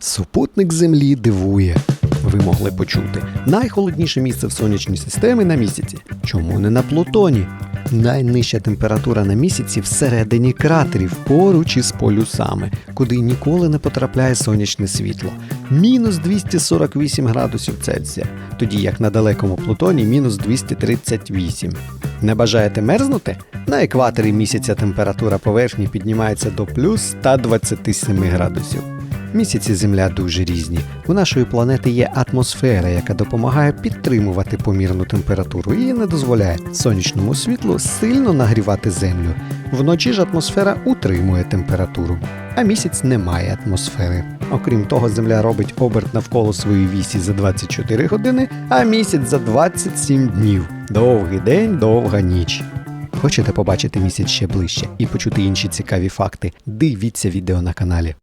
Супутник Землі дивує. Ви могли почути найхолодніше місце в сонячній системі на місяці. Чому не на Плутоні? Найнижча температура на місяці всередині кратерів поруч із полюсами, куди ніколи не потрапляє сонячне світло. Мінус 248 градусів Цельсія, тоді як на далекому Плутоні мінус 238. Не бажаєте мерзнути? На екваторі місяця температура поверхні піднімається до плюс 127 градусів. Місяці Земля дуже різні. У нашої планети є атмосфера, яка допомагає підтримувати помірну температуру і не дозволяє сонячному світлу сильно нагрівати Землю. Вночі ж атмосфера утримує температуру, а місяць не має атмосфери. Окрім того, Земля робить оберт навколо своєї вісі за 24 години, а місяць за 27 днів. Довгий день, довга ніч. Хочете побачити місяць ще ближче і почути інші цікаві факти? Дивіться відео на каналі.